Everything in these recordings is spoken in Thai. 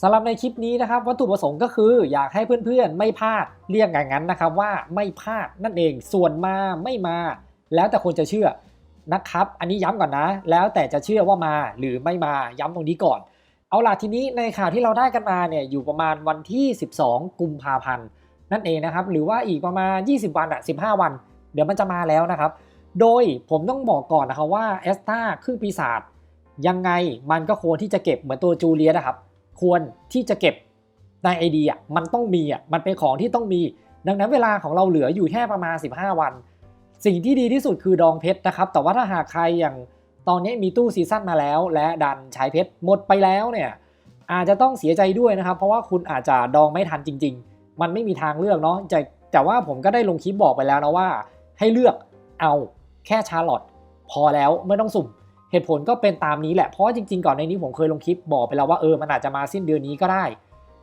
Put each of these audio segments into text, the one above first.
สำหรับในคลิปนี้นะครับวัตถุประสงค์ก็คืออยากให้เพื่อนๆ ไม่พลาดเรียกอย่างนั้นนะครับว่าไม่พลาดนั่นเองส่วนมาไม่มา แล้วแต่คนจะเชื่อนะครับ อันนี้ย้ำก่อนนะ แล้วแต่จะเชื่อว่ามาหรือไม่มาย้ำตรงนี้ก่อน เอาล่ะทีนี้ในข่าวที่เราได้กันมาเนี่ยอยู่ประมาณวันที่ 12 กุมภาพันธ์นั่นเองนะครับหรือว่าอีกประมาณ 20 วันอะ15 วัน เดี๋ยวมันจะมาแล้วนะครับ โดยผมต้องบอกก่อนนะครับว่าแอสตาครึ่งปีศาจยังไงมันก็ควรที่จะเก็บเหมือนตัวจูเลียนะครับ ควรที่จะเก็บในไอเดียมันต้องมีอะมันเป็นของที่ต้องมี ดังนั้นเวลาของเราเหลืออยู่แค่ประมาณ 15 วัน สิ่งที่ดีที่สุดคือดองเพชรนะครับ แต่ว่าถ้าหากใครอย่างตอนนี้มีตู้ซีซั่นมาแล้ว และดันใช้เพชรหมดไปแล้วเนี่ยอาจจะต้องเสียใจด้วยนะครับ เพราะว่าคุณอาจจะดองไม่ทันจริง ๆ มันไม่มีทางเลือกเนาะแต่แต่ว่าผมก็ได้ลงคลิปบอกไปแล้วนะว่า ให้เลือกเอาแค่ชาร์ลอตพอแล้วไม่ต้องสุ่ม เหตุผลก็เป็นตามนี้แหละเพราะจริงๆก่อนในนี้ผมเคยลงคลิปบอกไปแล้วว่าเออมันอาจจะมาสิ้นเดือนนี้ก็ได้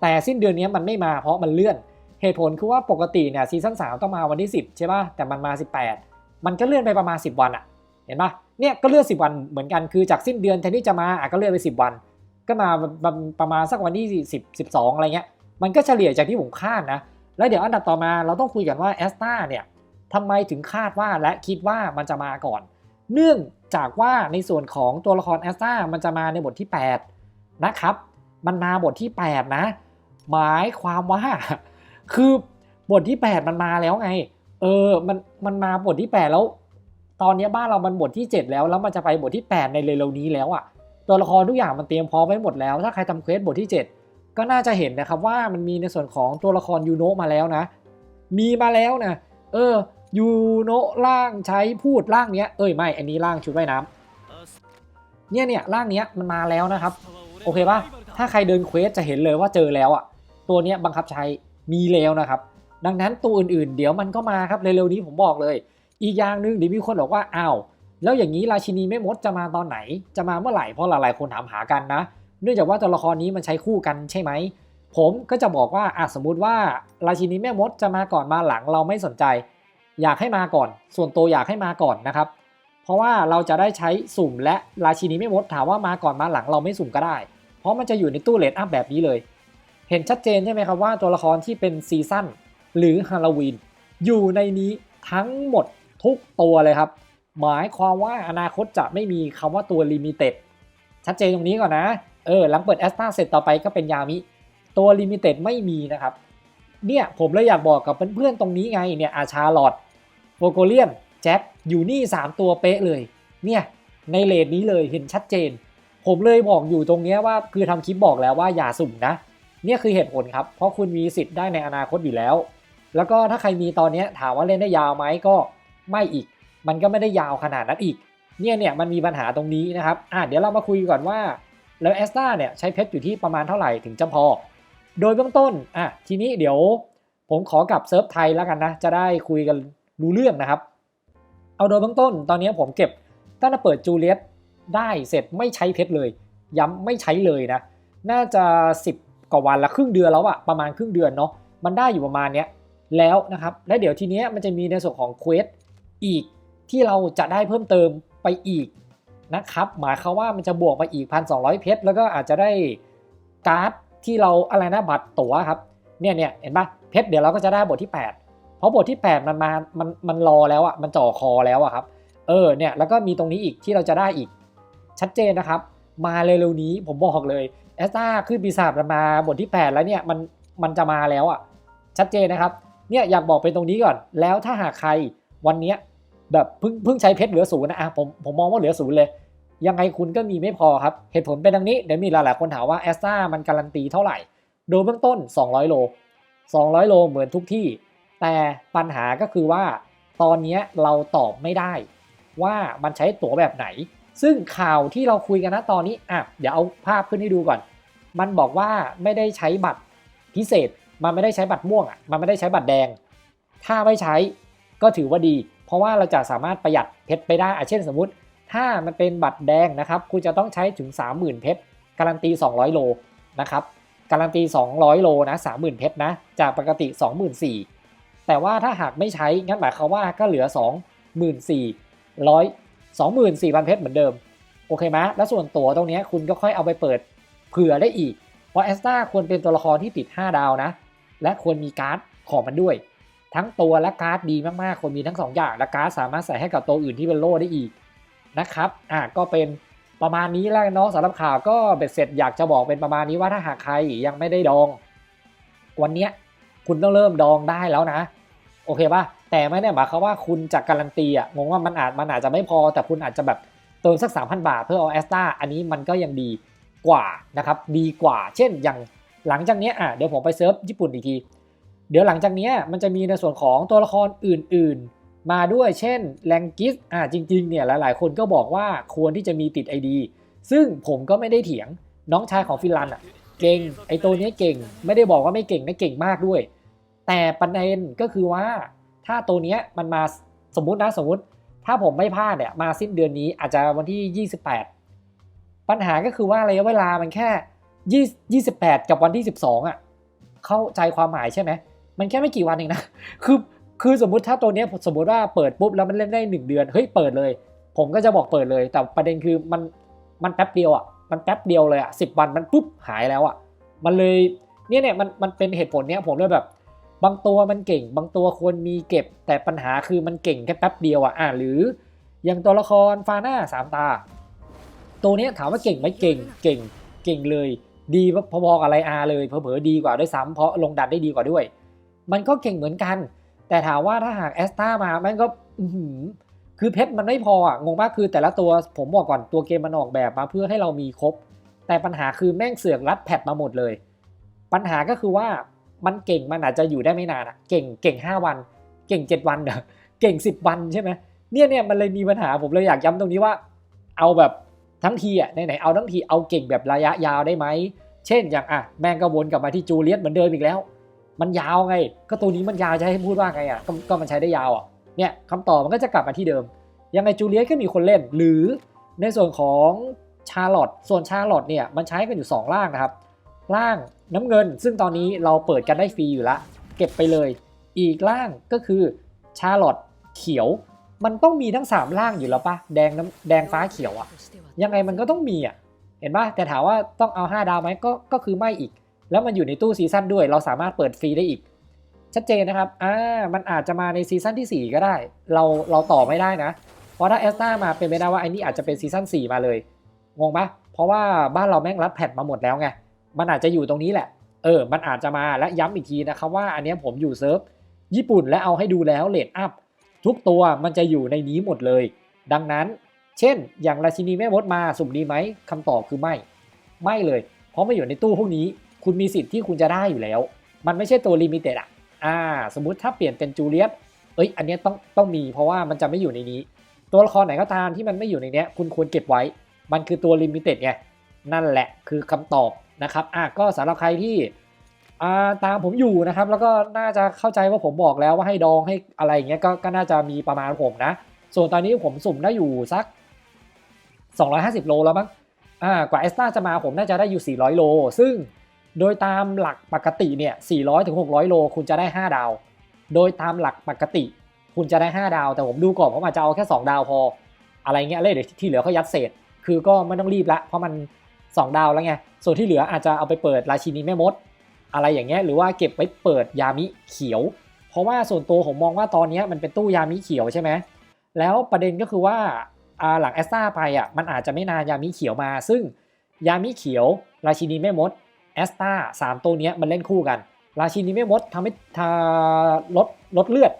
แต่สิ้นเดือนนี้มันไม่มาเพราะมันเลื่อน เหตุผลคือว่าปกติเนี่ยซีซั่น3ต้องมาวันที่ 10 ใช่ป่ะแต่มันมา 18 มันก็เลื่อนไปประมาณ 10 วันอะเห็นป่ะเนี่ยก็เลื่อน 10 วันเหมือนกันคือจากสิ้นเดือนแทนที่จะมาอะก็เลื่อนไป 10 วัน ก็มาประมาณสักวันที่10 12อะไรเงี้ยมันก็เฉลี่ยจากที่ผมคาดนะแล้วเดี๋ยวอันดับต่อมาเราต้องคุยกันว่าแอสตาเนี่ยทำไมถึงคาดว่าและคิดว่ามันจะมาก่อน เนื่องจากว่าในส่วนของตัวละครแอสตามันจะมาในบทที่ 8 นะครับ มันมาบทที่ 8 นะ หมายความว่า คือบทที่ 8 มันมาแล้วไง เออ มัน มันมาบทที่ 8 แล้ว ตอนนี้บ้านเรามันบทที่ 7 แล้ว แล้วมันจะไปบทที่ 8 ในเร็วๆนี้แล้วอะ่ะ ตัวละครทุกอย่างมันเตรียมพร้อมไว้หมดแล้ว ถ้าใครทำเควสบทที่ 7 ก็น่าจะเห็นนะครับว่ามันมีในส่วนของตัวละครยูโนะมาแล้วนะ มีมาแล้วนะ เออ ยูโนะร่างใช้พูดร่างเนี้ยเอ้ยไม่อันนี้ร่างชุดว่ายน้ำเนี่ยเนี่ยร่างเนี้ยมันมาแล้วนะครับ โอเคปะถ้าใครเดินเควสจะเห็นเลยว่าเจอแล้วอะ ตัวเนี้ยบังคับใช้มีแล้วนะครับ ดังนั้นตัวอื่นๆ เดี๋ยวมันก็มาครับเร็วๆนี้ผมบอกเลย อีกอย่างหนึ่งเดี๋ยวมีคนบอกว่าอ้าวแล้วอย่างนี้ราชินีแม่มดจะมาตอนไหน จะมาเมื่อไหร่เพราะหลายๆคนถามหากันนะ เนื่องจากว่าตัวละครนี้มันใช้คู่กันใช่ไหมผมก็จะบอกว่าอะสมมุติว่าราชินีแม่มดจะมาก่อนมาหลังเราไม่สนใจ อยากให้มาก่อน ส่วนตัวอยากให้มาก่อนนะครับ เพราะว่าเราจะได้ใช้สุ่มและราชินีแม่มดถามว่ามาก่อนมาหลังเราไม่สุ่มก็ได้ เพราะมันจะอยู่ในตู้เลดอัพแบบนี้เลย เห็นชัดเจนใช่ไหมครับว่าตัวละครที่เป็นซีซั่นหรือฮาโลวีนอยู่ในนี้ทั้งหมดทุกตัวเลยครับ หมายความว่าอนาคตจะไม่มีคำว่าตัวลิมิเต็ดชัดเจนตรงนี้ก่อนนะ เออหลังเปิดแอสตาเสร็จต่อไปก็เป็นยามิ ตัวลิมิเต็ดไม่มีนะครับ เนี่ยผมเลยอยากบอกกับเพื่อนๆตรงนี้ไงเนี่ยอาชาลอด โฟโกเลียนแจ็คอยู่นี่ 3 ตัวเป๊ะเลย เนี่ยในเลดนี้เลยเห็นชัดเจน ผมเลยบอกอยู่ตรงนี้ว่าคือทำคลิปบอกแล้วว่าอย่าสุ่มนะ เนี่ยคือเหตุผลครับ เพราะคุณมีสิทธิ์ได้ในอนาคตอยู่แล้ว แล้วก็ถ้าใครมีตอนนี้ถามว่าเล่นได้ยาวไหมก็ไม่อีก มันก็ไม่ได้ยาวขนาดนั้นอีก เนี่ยเนี่ยมันมีปัญหาตรงนี้นะครับอะเดี๋ยวเรามาคุยก่อนว่า แล้วแอสตาเนี่ยใช้เพชรอยู่ที่ประมาณเท่าไหร่ถึงจะพอ โดยเบื้องต้นอะทีนี้เดี๋ยวผมขอกลับเซิร์ฟไทยแล้วกันนะ จะได้คุยกัน รู้เรื่องนะครับ เอาโดยเบื้องต้นตอนนี้ผมเก็บตั้งแต่เปิดจูเลียตได้เสร็จไม่ใช้เพชรเลย ย้ำไม่ใช้เลยนะ น่าจะ 10 กว่าวันละครึ่งเดือนแล้วอะประมาณครึ่งเดือนเนาะมันได้อยู่ประมาณเนี้ยแล้วนะครับ และเดี๋ยวทีเนี้ยมันจะมีในส่วนของเควสอีกที่เราจะได้เพิ่มเติมไปอีกนะครับ หมายความว่ามันจะบวกไปอีก 1,200 เพชรแล้วก็อาจจะได้การ์ดที่เราอะไรนะบัตรตั๋วครับเนี่ยเนี่ยเห็นปะเพชรเดี๋ยวเราก็จะได้บทที่ 8 เพราะบทที่ 8 มันมา มัน มันรอแล้วอะมันจ่อคอแล้วอะครับ เออ เนี่ย แล้วก็มีตรงนี้อีกที่เราจะได้อีก ชัดเจนนะครับ มาเร็วๆนี้ผมบอกเลยแอสตาขึ้นปีศาจมันมาบทที่ 8 แล้วเนี่ย มัน มันจะมาแล้วอะ ชัดเจนนะครับ เนี่ยอยากบอกเป็นตรงนี้ก่อน แล้วถ้าหากใครวันเนี้ยแบบเพิ่งเพิ่งใช้เพชรเหลือศูนย์นะอะผม ผมมองว่าเหลือศูนย์เลย ยังไงคุณก็มีไม่พอครับ เหตุผลเป็นดังนี้ เดี๋ยวมีหลายๆคนถามว่าแอสตามันการันตีเท่าไหร่ โดยเบื้องต้น 200 โล 200 โลเหมือนทุกที่ แต่ปัญหาก็คือว่าตอนนี้เราตอบไม่ได้ว่ามันใช้ตั๋วแบบไหน ซึ่งข่าวที่เราคุยกันนะตอนนี้อะเดี๋ยวเอาภาพขึ้นให้ดูก่อน มันบอกว่าไม่ได้ใช้บัตรพิเศษ มันไม่ได้ใช้บัตรม่วงอะ มันไม่ได้ใช้บัตรแดง ถ้าไม่ใช้ก็ถือว่าดี เพราะว่าเราจะสามารถประหยัดเพชรไปได้อะเช่นสมมติ ถ้ามันเป็นบัตรแดงนะครับ คุณจะต้องใช้ถึง 30,000 เพชร การันตี 200 โลนะครับ การันตี 200 โลนะ 30,000 เพชรนะ จากปกติ 24,000 แต่ว่าถ้าหากไม่ใช้งั้นหมายความว่าก็เหลือ 24,000 24,000 เพชรเหมือนเดิม โอเคไหมแล้วส่วนตั๋วตรงนี้คุณก็ค่อยเอาไปเปิดเผื่อได้อีก เพราะแอสตาควรเป็นตัวละครที่ติด 5 ดาวนะ และควรมีการ์ดของมันด้วย ทั้งตัวและการ์ดดีมากๆควรมีทั้ง 2 อย่าง และการ์ดสามารถใส่ให้กับตัวอื่นที่เป็นโล่ได้อีกนะครับอะก็เป็นประมาณนี้แล้วเนาะสำหรับข่าวก็เบ็ดเสร็จอยากจะบอกเป็นประมาณนี้ว่าถ้าหากใครยังไม่ได้ดอง วันเนี้ย คุณต้องเริ่มดองได้แล้วนะ โอเคป่ะแต่ไม่ได้หมายความว่าคุณจะการันตีอะงงว่ามันอาจมันอาจจะไม่พอ แต่คุณอาจจะแบบเติมสัก 3,000 บาทเพื่อเอาแอสตาอันนี้มันก็ยังดีกว่านะครับดีกว่า เช่นอย่างหลังจากนี้อะเดี๋ยวผมไปเซิร์ฟญี่ปุ่นอีกที เดี๋ยวหลังจากนี้มันจะมีในส่วนของตัวละครอื่น ๆ มาด้วยเช่นแรงกิสอะจริงๆเนี่ยหลายๆ คนก็บอกว่าควรที่จะมีติด ID ซึ่งผมก็ไม่ได้เถียงน้องชายของฟินแลันอะเก่งไอตัวนี้เก่ง ไม่ได้บอกว่าไม่เก่งนะเก่งมากด้วย แต่ประเด็นก็คือว่าถ้าตัวนี้มันมาสมมุตินะสมมุติ ถ้าผมไม่พลาดเนี่ยมาสิ้นเดือนนี้อาจจะวันที่ 28 ปัญหาก็คือว่าระยะเวลามันแค่28กับวันที่ 12อะเข้าใจความหมายใช่ไหมมันแค่ไม่กี่วันเองนะคือคือสมมุติถ้าตัวนี้สมมุติว่าเปิดปุ๊บแล้วมันเล่นได้ 1 เดือนเฮ้ยเปิดเลย ผมก็จะบอกเปิดเลย แต่ประเด็นคือมันมันแป๊บเดียวอะมันแป๊บเดียวเลยอะสิวันมันปุ๊บหายแล้วอะมันเลยเนี่ยเนี่ยมันมันเป็นเหตุผลเนี้ยผมเลยแบบ บางตัวมันเก่ง บางตัวควรมีเก็บ แต่ปัญหาคือมันเก่งแค่แป๊บเดียวอะอ่าหรืออย่างตัวละครฟาน่าสามตา ตัวนี้ถามว่าเก่งไหมเก่งเก่งเก่งเลย ดีพอๆกับไรอาเลยเผลอๆดีกว่าด้วยซ้ำเพราะลงดันได้ดีกว่าด้วย มันก็เก่งเหมือนกัน แต่ถามว่าถ้าหากแอสตามามันก็คือเพชรมันไม่พออะงงมากคือแต่ละตัวผมบอกก่อนตัวเกมมันออกแบบมาเพื่อให้เรามีครบ แต่ปัญหาคือแม่งเสือกรัดแพทมาหมดเลย ปัญหาก็คือว่า มันเก่งมันอาจจะอยู่ได้ไม่นานอะเก่งเก่ง 5 วัน เก่ง 7 วันเด้อเก่ง 10 วันใช่ไหมเนี่ยเนี่ยมันเลยมีปัญหาผมเลยอยากย้ำตรงนี้ว่า เอาแบบทั้งทีอะไหนๆเอาทั้งทีเอาเก่งแบบระยะยาวได้ไหมเช่นอย่างอะแมงก็วนกลับมาที่จูเลียสเหมือนเดิมอีกแล้ว มันยาวไง ก็ตัวนี้มันยาวจะให้พูดว่าไงอะก็มันใช้ได้ยาวอะเนี่ยคำตอบมันก็จะกลับมาที่เดิม ยังไงจูเลียสก็มีคนเล่น หรือในส่วนของชาร์ลอตส่วนชาร์ลอตเนี่ยมันใช้กันอยู่ 2 ล่างนะครับ ล่างน้ำเงิน ซึ่งตอนนี้เราเปิดกันได้ฟรีอยู่ละ เก็บไปเลย อีกล่างก็คือชาร์ลอตเขียว มันต้องมีทั้ง 3 ล่างอยู่แล้วปะแดงน้ำแดงฟ้าเขียวอะยังไงมันก็ต้องมีอะเห็นปะแต่ถามว่าต้องเอา 5 ดาวไหมก็ก็คือไม่อีก แล้วมันอยู่ในตู้ซีซั่นด้วย เราสามารถเปิดฟรีได้อีก ชัดเจนนะครับอ่ามันอาจจะมาในซีซั่นที่ 4 ก็ได้ เราเราต่อไม่ได้นะ เพราะถ้าแอสตามาเป็นไปได้ว่าไอ้นี่อาจจะเป็นซีซั่น4มาเลยงงปะเพราะว่าบ้านเราแม่งรับแพทมาหมดแล้วไง มันอาจจะอยู่ตรงนี้แหละ เออ มันอาจจะมาและย้ำอีกทีนะครับว่าอันนี้ผมอยู่เซิร์ฟญี่ปุ่นและเอาให้ดูแล้วเลดอัพทุกตัวมันจะอยู่ในนี้หมดเลย ดังนั้น เช่น อย่างราชินีแม่มดมาสุ่มดีไหมคำตอบคือไม่ ไม่เลย เพราะไม่อยู่ในตู้พวกนี้ คุณมีสิทธิ์ที่คุณจะได้อยู่แล้ว มันไม่ใช่ตัวลิมิเต็ดอะอ่า สมมุติถ้าเปลี่ยนเป็นจูเลียสเอ้ยอันนี้ต้องต้องมีเพราะว่ามันจะไม่อยู่ในนี้ ตัวละครไหนก็ตามที่มันไม่อยู่ในนี้คุณควรเก็บไว้ มันคือตัวลิมิเต็ดไงนั่นแหละคือคำตอบ นะครับอะก็สำหรับใครที่ตามผมอยู่นะครับ แล้วก็น่าจะเข้าใจว่าผมบอกแล้วว่าให้ดองให้อะไรอย่างเงี้ยก็ก็น่าจะมีประมาณผมนะ ส่วนตอนนี้ผมสุ่มได้อยู่สัก 250 โลแล้วมั้งอ่ากว่าเอสตาจะมาผมน่าจะได้อยู่ 400 โล ซึ่งโดยตามหลักปกติเนี่ย 400ถึง600 โล คุณจะได้ 5 ดาว โดยตามหลักปกติ คุณจะได้ 5 ดาว แต่ผมดูก่อนผมอาจจะเอาแค่ 2 ดาวพอ อะไรเงี้ยเลยเดี๋ยวที่เหลือเขายัดเศษ คือก็ไม่ต้องรีบละ เพราะมัน 2 ดาวแล้วไง ส่วนที่เหลืออาจจะเอาไปเปิดราชินีแม่มด อะไรอย่างเงี้ยหรือว่าเก็บไว้เปิดยามิเขียว เพราะว่าส่วนตัวผมมองว่าตอนนี้มันเป็นตู้ยามิเขียวใช่ไหมแล้วประเด็นก็คือว่าหลังแอสตาไปอะมันอาจจะไม่นานยามิเขียวมา ซึ่งยามิเขียว ราชินีแม่มดแอสตาสามตัวนี้มันเล่นคู่กัน ราชินีแม่มดทำให้ทาลดลดเลือด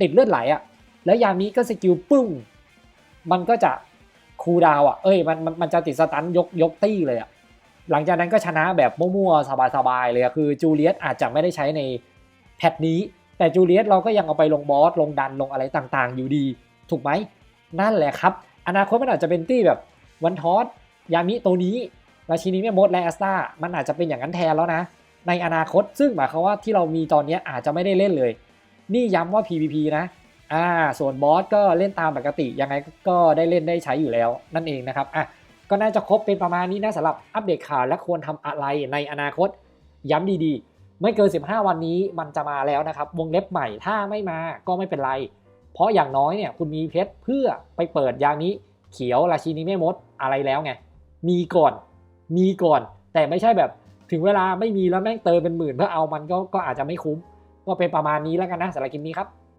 ติดเลือดไหลอะแล้วยามิก็สกิลปึ้งมันก็จะ คูดาวอะเอ้ยมันมันมันจะติดสตันยกยกตี้เลยอะหลังจากนั้นก็ชนะแบบมั่วๆสบายๆเลยอะคือจูเลียสอาจจะไม่ได้ใช้ในแพทนี้ แต่จูเลียสเราก็ยังเอาไปลงบอส ลงดันลงอะไรต่างๆ อยู่ดี ถูกไหม นั่นแหละครับ อนาคตมันอาจจะเป็นตี้แบบวันทอสยามิตัวนี้ราชินีแม่มดและแอสตามันอาจจะเป็นอย่างนั้นแทนแล้วนะ ในอนาคตซึ่งหมายความว่าที่เรามีตอนนี้อาจจะไม่ได้เล่นเลย นี่ย้ำว่า PVP นะ อ่าส่วนบอสก็เล่นตามปกติ ยังไงก็ได้เล่นได้ใช้อยู่แล้วนั่นเองนะครับอะก็น่าจะครบเป็นประมาณนี้นะสำหรับอัปเดตข่าวและควรทำอะไรในอนาคตย้ำดีๆ ไม่เกิน 15 วันนี้มันจะมาแล้วนะครับ วงเล็บใหม่ถ้าไม่มาก็ไม่เป็นไร เพราะอย่างน้อยเนี่ยคุณมีเพชรเพื่อไปเปิดยางนี้เขียวราชินีแม่มดอะไรแล้วไง มีก่อน มีก่อน แต่ไม่ใช่แบบถึงเวลาไม่มีแล้วแม่งเติมเป็นหมื่นเพื่อเอามันก็ก็อาจจะไม่คุ้ม ก็เป็นประมาณนี้แล้วกันนะสำหรับคลิปนี้ครับ